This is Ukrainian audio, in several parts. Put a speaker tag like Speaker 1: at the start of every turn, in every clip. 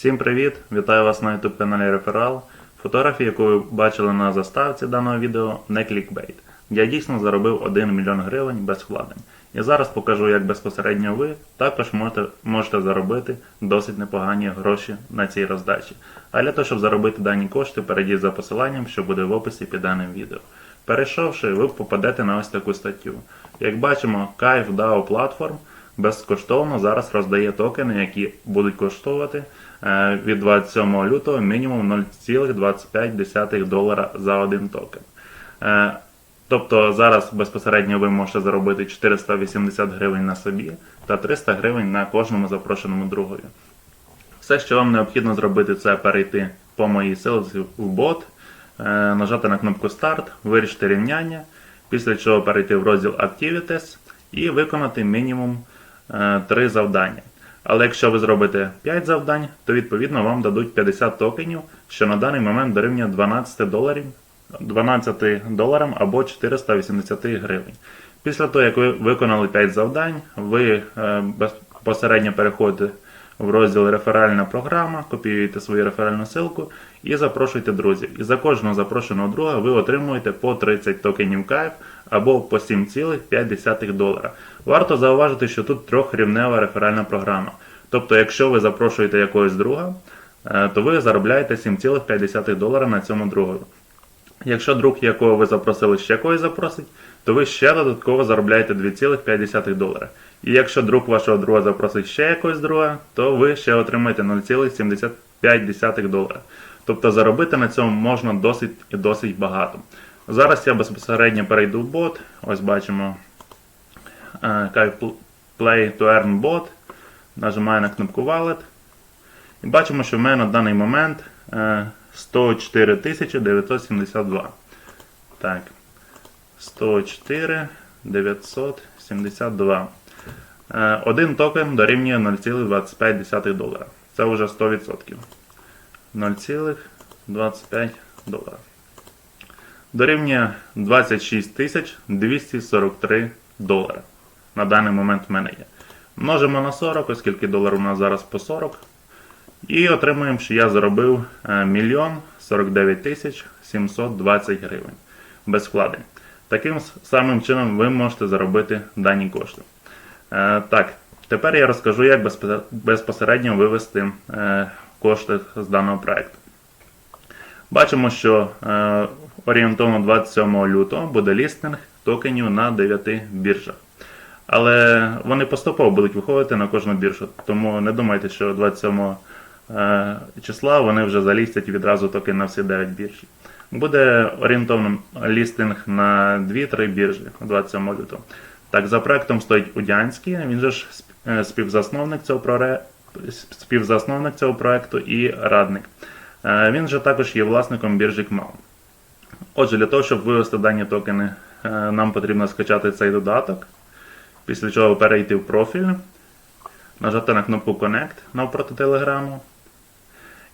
Speaker 1: Всім привіт! Вітаю вас на YouTube каналі Реферал. Фотографії, яку ви бачили на заставці даного відео, не клікбейт. Я дійсно заробив 1 мільйон гривень без вкладень. І зараз покажу, як безпосередньо ви також можете, можете заробити досить непогані гроші на цій роздачі. А для того, щоб заробити дані кошти, перейдіть за посиланням, що буде в описі під даним відео. Перейшовши, ви попадете на ось таку статтю. Як бачимо, Kайф DAO Platform безкоштовно зараз роздає токени, які будуть коштувати від 27 лютого мінімум 0,25 долара за один токен. Е, Тобто зараз безпосередньо ви можете заробити 480 гривень на собі та 300 гривень на кожному запрошеному другові. Все, що вам необхідно зробити, це перейти по моїй силці в бот, е, нажати на кнопку Старт, вирішити рівняння, після чого перейти в розділ Activities і виконати мінімум 3 завдання. Але якщо ви зробите 5 завдань, то відповідно вам дадуть 50 токенів, що на даний момент дорівнює 12 доларів 12 доларам або 480 гривень. Після того, як ви виконали 5 завдань, ви е, безпосередньо переходите в розділ Реферальна програма, копіюєте свою реферальну ссылку і запрошуєте друзів. І за кожного запрошеного друга ви отримуєте по 30 токенів кайф або по 7,5 долара. Варто зауважити, що тут трьохрівнева реферальна програма. Тобто, якщо ви запрошуєте якогось друга, е, то ви заробляєте 7,5 долара на цьому другові. Якщо друг, якого ви запросили, ще когось запросить, то ви ще додатково заробляєте 2,5 долара. І якщо друг вашого друга запросить ще якогось друга, то ви ще отримаєте 0,75 долара. Тобто заробити на цьому можна досить і досить багато. Зараз я безпосередньо перейду в бот. Ось бачимо е, Play to Earn Bot. Нажимаю на кнопку Wallet. І бачимо, що в мене на даний момент. Е, 104 972. Так. 104 972. Е, Один токен дорівнює 0,25 долара. Це вже 100%. 0,25 долара. Дорівнює 26 243 долара. На даний момент в мене є. Множимо на 40, оскільки долар у нас зараз по 40. І отримуємо, що я заробив 1 49 тисяч 720 гривень без вкладень. Таким самим чином ви можете заробити дані кошти. Е, так, тепер я розкажу, як безпосередньо вивести е, кошти з даного проекту. Бачимо, що е, орієнтовно 27 лютого буде лістинг токенів на 9 біржах. Але вони поступово будуть виходити на кожну біржу. Тому не думайте, що 27 Е, числа вони вже залістять відразу токи на всі 9 біржі. Буде орієнтовним лістинг на 2-3 біржі 27 лютого. Так, за проектом стоїть Удянський, він же ж е, співзасновник цього проре... співзасновник цього проекту і радник. Е, він же також є власником біржі КМАУ. Отже, для того, щоб вивести дані токени, нам потрібно скачати цей додаток, після чого перейти в профіль, нажати на кнопку Connect навпроти телеграму.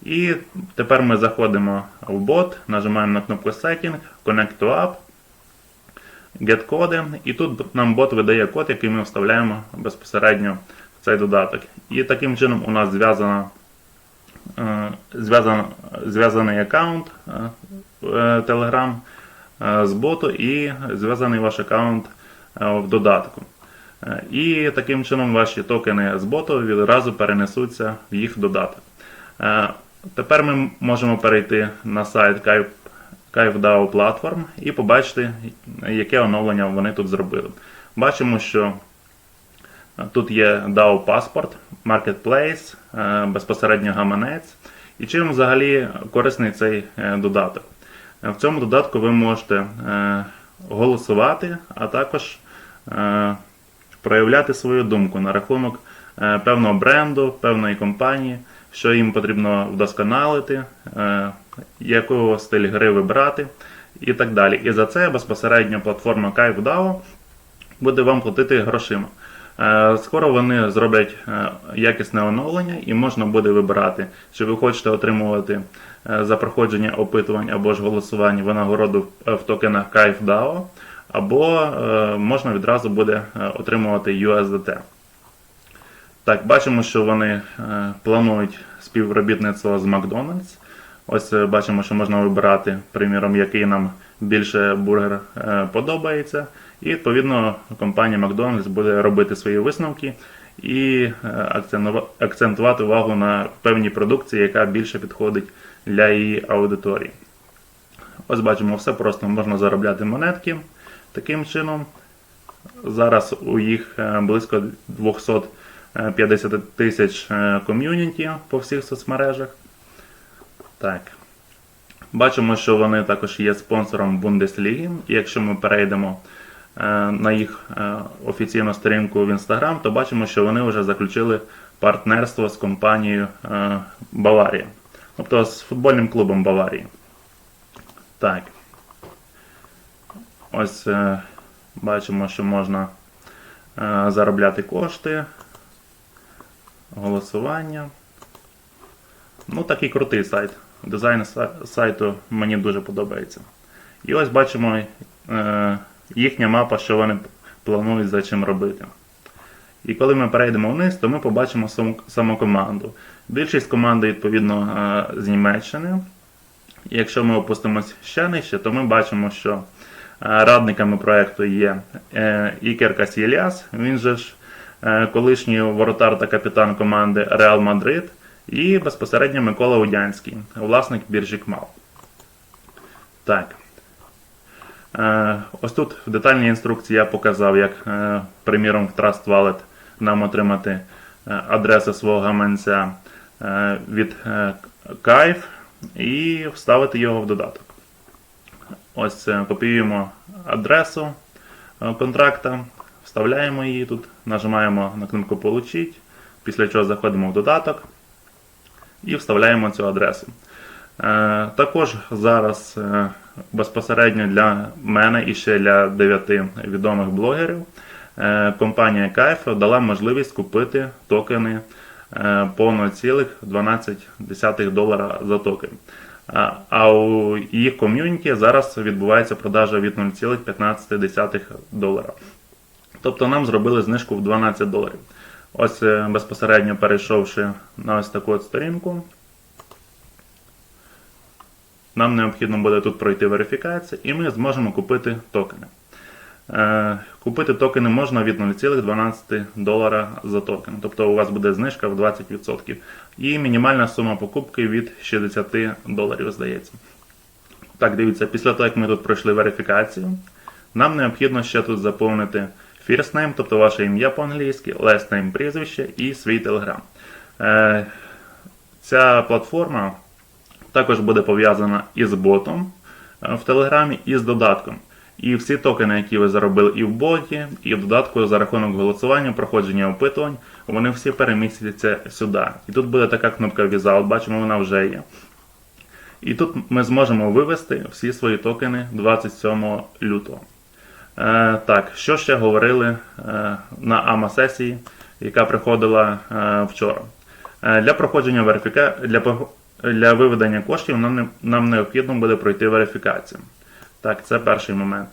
Speaker 1: І тепер ми заходимо в бот, нажимаємо на кнопку Setting, Connect to App, Get коди, і тут нам бот видає код, який ми вставляємо безпосередньо в цей додаток. І таким чином у нас зв'язано е, зв'язаний аккаунт е, Telegram е, з боту і зв'язаний ваш аккаунт в додатку. І таким чином ваші токени з боту відразу перенесуться в їх додаток. Тепер ми можемо перейти на сайт KaiFDAO Platform і побачити, яке оновлення вони тут зробили. Бачимо, що тут є DAO паспорт, Marketplace, е, безпосередньо гаманець. І чим взагалі корисний цей е, додаток. В цьому додатку ви можете е, голосувати, а також проявляти свою думку на рахунок певного бренду, певної компанії що їм потрібно вдосконалити, е, якого стиль гри вибрати і так далі. І за це безпосередньо платформа KaiFDAO буде вам платити грошима. Е, скоро вони зроблять е, якісне оновлення і можна буде вибирати, чи ви хочете отримувати за проходження опитувань або ж голосувань винагороду в токенах KaiFDAO, або можна відразу буде отримувати USDT. Так, бачимо, що вони планують співробітництво з Макдональдс. Ось е, бачимо, що можна вибирати, приміром, який нам більше бургер е, подобається. І відповідно компанія Макдональдс буде робити свої висновки і е, акцентувати увагу на певній продукції, яка більше підходить для її аудиторії. Ось бачимо, все просто можна заробляти монетки таким чином. Зараз у їх близько 200 50 тисяч е, ком'юніті по всіх соцмережах. Так. Бачимо, що вони також є спонсором Бундесліги. І якщо ми перейдемо е, на їх е, офіційну сторінку в Instagram, то бачимо, що вони вже заключили партнерство з компанією Баварія. Тобто з футбольним клубом Баварії. Так. Ось бачимо, що можна заробляти кошти голосування. Ну, такий крутий сайт. Дизайн сайту мені дуже подобається. І ось бачимо е, їхня мапа, що вони планують за чим робити. І коли ми перейдемо вниз, то ми побачимо саму, саму команду. Більшість команди, відповідно, е, з Німеччини. Якщо ми опустимось ще нижче, то ми бачимо, що е, радниками проекту є е, Ікер Касіляс, він же ж колишній воротар та капітан команди Реал Мадрид, і безпосередньо Микола Удянський, власник біржі КМАЛ. Так. Е, Ось тут в детальній інструкції я показав, як, е, приміром, в Trust Wallet нам отримати е, адресу свого гаманця е, від е, Кайф і вставити його в додаток. Ось е, копіюємо адресу е, контракта, вставляємо її тут, нажимаємо на кнопку Получить, після чого заходимо в додаток і вставляємо цю адресу. Е, Також зараз е, безпосередньо для мене і ще для 9 відомих блогерів е, компанія Кайф дала можливість купити токени по 0,12 долара за токен. А у їх ком'юніті зараз відбувається продажа від 0,15 долара. Тобто нам зробили знижку в 12 доларів. Ось е, безпосередньо перейшовши на ось таку от сторінку, нам необхідно буде тут пройти верифікацію, і ми зможемо купити токени. Е, Купити токени можна від 0,12 долара за токен. Тобто у вас буде знижка в 20%. І мінімальна сума покупки від 60 доларів, здається. Так, дивіться, після того, як ми тут пройшли верифікацію, нам необхідно ще тут заповнити first name, тобто ваше ім'я по-англійськи, last name прізвище і свій телеграм. Е, Ця платформа також буде пов'язана із ботом е, в Телеграмі і з додатком. І всі токени, які ви заробили і в боті, і в додатку за рахунок голосування, проходження опитувань, вони всі перемістяться сюди. І тут буде така кнопка Візаут, бачимо, вона вже є. І тут ми зможемо вивести всі свої токени 27 лютого. Е, так, що ще говорили е, на АМА-сесії, яка приходила е, вчора. Для проходження верифіка... для, для виведення коштів нам, не... нам необхідно буде пройти верифікацію. Так, це перший момент.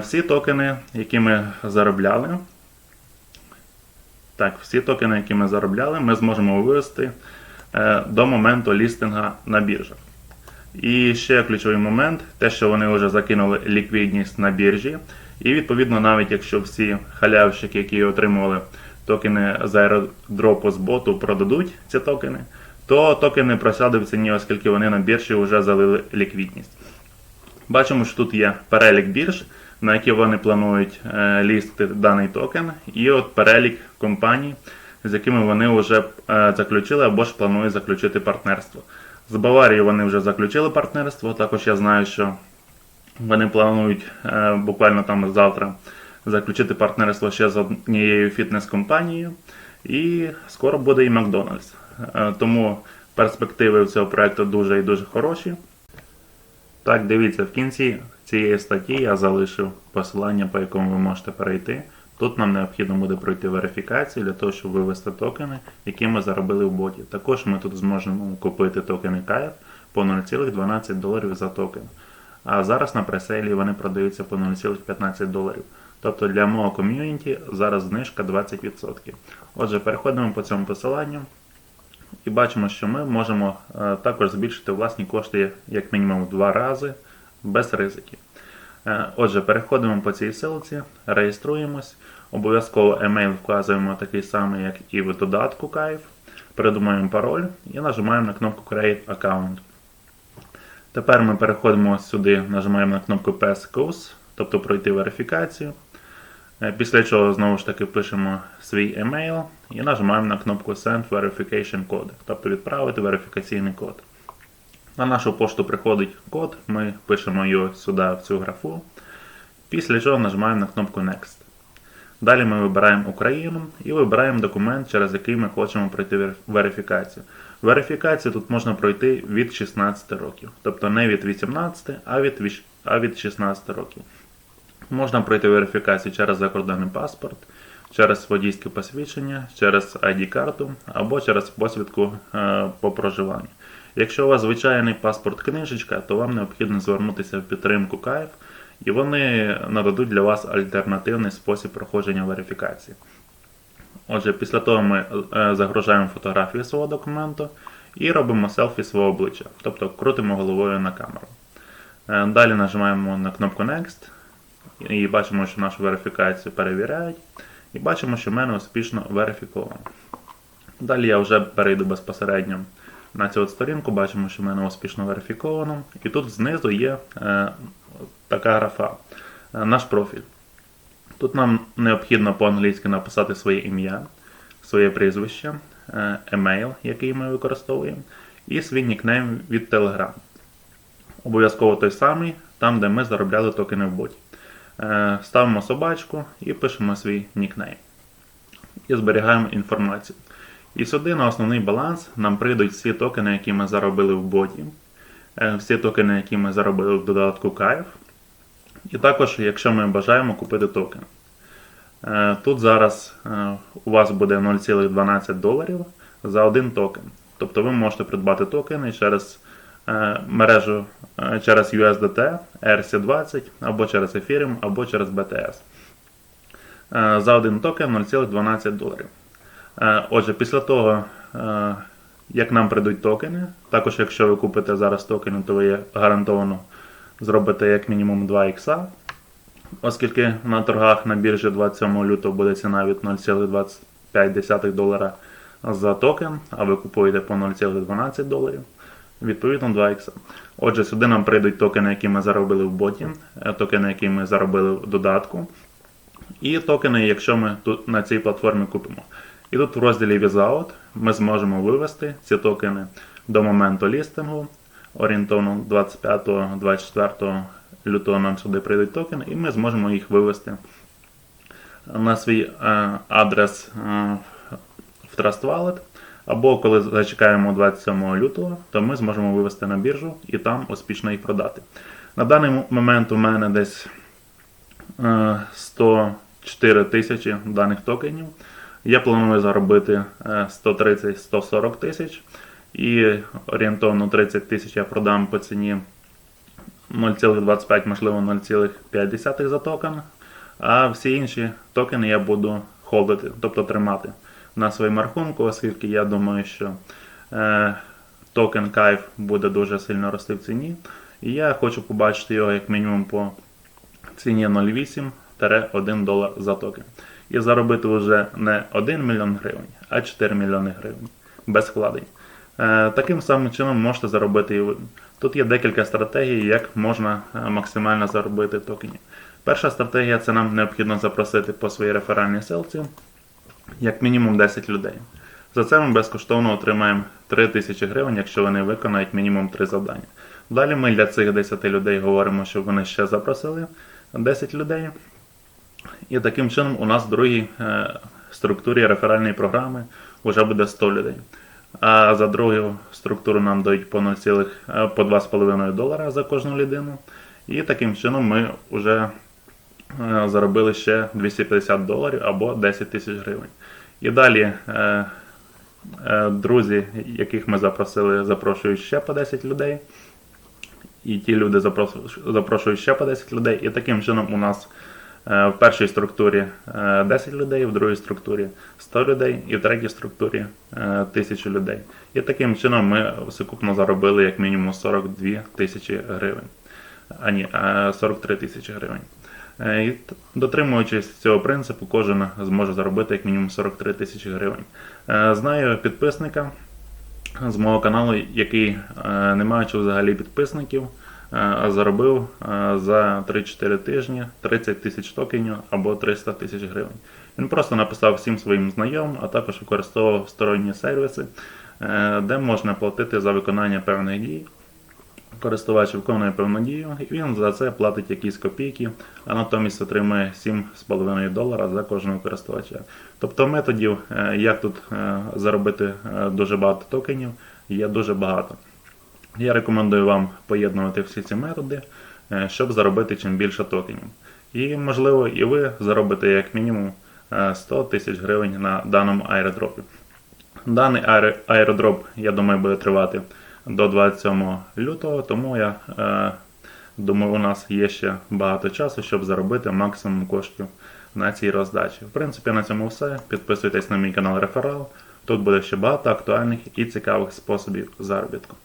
Speaker 1: Всі токени, які ми заробляли, так, всі токени, які ми заробляли, ми зможемо вивести до моменту лістинга на біржах. І ще ключовий момент, те, що вони вже закинули ліквідність на біржі. І відповідно, навіть якщо всі халявщики, які отримували токени з аеродропу з боту, продадуть ці токени, то токени просядуть в ціні, оскільки вони на біржі вже залили ліквідність. Бачимо, що тут є перелік бірж, на які вони планують е, лістити даний токен, і от перелік компаній, з якими вони вже е, заключили або ж планують заключити партнерство. З Баварією вони вже заключили партнерство. Також я знаю, що вони планують е, буквально там завтра заключити партнерство ще з однією фітнес-компанією. І скоро буде і Макдональдс. Е, тому перспективи цього проекту дуже і дуже хороші. Так, дивіться, в кінці цієї статті я залишив посилання, по якому ви можете перейти. Тут нам необхідно буде пройти верифікацію для того, щоб вивести токени, які ми заробили в боті. Також ми тут зможемо купити токени KF по 0,12 доларів за токен. А зараз на пресейлі вони продаються по 0,15 доларів. Тобто для мого ком'юніті зараз знижка 20%. Отже, переходимо по цьому посиланню і бачимо, що ми можемо е, також збільшити власні кошти як мінімум в два рази без ризиків. Е, Отже, переходимо по цій ссылці, реєструємось. Обов'язково емейл вказуємо такий самий, як і в додатку Кайф. Придумаємо пароль і нажимаємо на кнопку Create Account. Тепер ми переходимо сюди, нажимаємо на кнопку Pass Course, тобто пройти верифікацію. Е, Після чого знову ж таки пишемо свій емейл і нажимаємо на кнопку Send Verification Code, тобто відправити верифікаційний код. На нашу пошту приходить код, ми пишемо його сюди в цю графу. Після чого нажимаємо на кнопку Next. Далі ми вибираємо Україну і вибираємо документ, через який ми хочемо пройти верифікацію. Верифікацію тут можна пройти від 16 років, тобто не від 18, а від, а від 16 років. Можна пройти верифікацію через закордонний паспорт, через водійське посвідчення, через ID-карту або через посвідку е, по проживанню. Якщо у вас звичайний паспорт-книжечка, то вам необхідно звернутися в підтримку КАЙФ, і вони нададуть для вас альтернативний спосіб проходження верифікації. Отже, після того ми е, загружаємо фотографію свого документу і робимо селфі свого обличчя, тобто крутимо головою на камеру. Е, Далі нажимаємо на кнопку Next і бачимо, що нашу верифікацію перевіряють. І бачимо, що в мене успішно верифіковано. Далі я вже перейду безпосередньо на цю сторінку, бачимо, що в мене успішно верифіковано. І тут знизу є е, така графа, е, наш профіль. Тут нам необхідно по-англійськи написати своє ім'я, своє прізвище, е, емейл, який ми використовуємо, і свій нікнейм від Telegram. Обов'язково той самий, там, де ми заробляли токени в боті. Е, Ставимо собачку і пишемо свій нікнейм. І зберігаємо інформацію. І сюди на основний баланс нам прийдуть всі токени, які ми заробили в боті, е, всі токени, які ми заробили в додатку Кайф. І також, якщо ми бажаємо купити токен. Е, Тут зараз е, у вас буде 0,12 доларів за один токен. Тобто ви можете придбати токени через мережу через USDT, ERC20, або через Ethereum, або через BTS. За один токен 0,12 доларів. Е, Отже, після того, е, як нам прийдуть токени, також якщо ви купите зараз токени, то ви гарантовано зробите як мінімум 2 ікса, оскільки на торгах на біржі 27 лютого буде ціна від 0,25 долара за токен, а ви купуєте по 0,12 доларів. Відповідно 2 ікса. Отже, сюди нам прийдуть токени, які ми заробили в боті, е, токени, які ми заробили в додатку, і токени, якщо ми тут на цій платформі купимо. І тут в розділі Without ми зможемо вивести ці токени до моменту лістингу. Орієнтовно 25-24 лютого нам сюди прийдуть токени, і ми зможемо їх вивести на свій е, адрес е, в Trust Wallet. Або коли зачекаємо 27 лютого, то ми зможемо вивести на біржу і там успішно їх продати. На даний момент у мене десь е, 104 тисячі даних токенів. Я планую заробити е, 130-140 тисяч. І орієнтовно 30 тисяч я продам по ціні 0,25, можливо 0,5 за токен. А всі інші токени я буду холдити, тобто тримати на своєму рахунку, оскільки я думаю, що е, токен Кайф буде дуже сильно рости в ціні. І я хочу побачити його як мінімум по ціні 0,8-1 долар за токен. І заробити вже не 1 мільйон гривень, а 4 мільйони гривень без вкладень. Е, Таким самим чином можете заробити і. Тут є декілька стратегій, як можна е, максимально заробити токенів. Перша стратегія це нам необхідно запросити по своїй реферальній селці як мінімум 10 людей. За це ми безкоштовно отримаємо 3 тисячі гривень, якщо вони виконають мінімум 3 завдання. Далі ми для цих 10 людей говоримо, щоб вони ще запросили 10 людей. І таким чином у нас в другій е, структурі реферальної програми вже буде 100 людей. А за другу структуру нам дають по 0, е, 2,5 долара за кожну людину. І таким чином ми вже е, заробили ще 250 доларів або 10 тисяч гривень. І далі друзі, яких ми запросили, запрошують ще по 10 людей. І ті люди запрошують ще по 10 людей. І таким чином у нас В першій структурі е, 10 людей, в другій структурі 100 людей і в третій структурі е, 1000 людей. І таким чином ми сукупно заробили як мінімум 42 тисячі гривень. А ні, е, 43 тисячі гривень. Е, І дотримуючись цього принципу, кожен зможе заробити як мінімум 43 тисячі гривень. Е, Знаю підписника з мого каналу, який, е, не маючи взагалі підписників, е, заробив е, за 3-4 тижні 30 тисяч токенів або 300 тисяч гривень. Він просто написав всім своїм знайомим, а також використовував сторонні сервіси, е, де можна платити за виконання певних дій. Користувач виконує певну дію, і він за це платить якісь копійки, а натомість отримує 7,5 долара за кожного користувача. Тобто методів, е, як тут е, заробити е, дуже багато токенів, є дуже багато. Я рекомендую вам поєднувати всі ці методи, е, щоб заробити чим більше токенів. І, можливо, і ви заробите як мінімум е, 100 тисяч гривень на даному аеродропі. Даний аеро- аеродроп, я думаю, буде тривати до 27 лютого, тому я е, думаю, у нас є ще багато часу, щоб заробити максимум коштів на цій роздачі. В принципі, на цьому все. Підписуйтесь на мій канал Реферал. Тут буде ще багато актуальних і цікавих способів заробітку.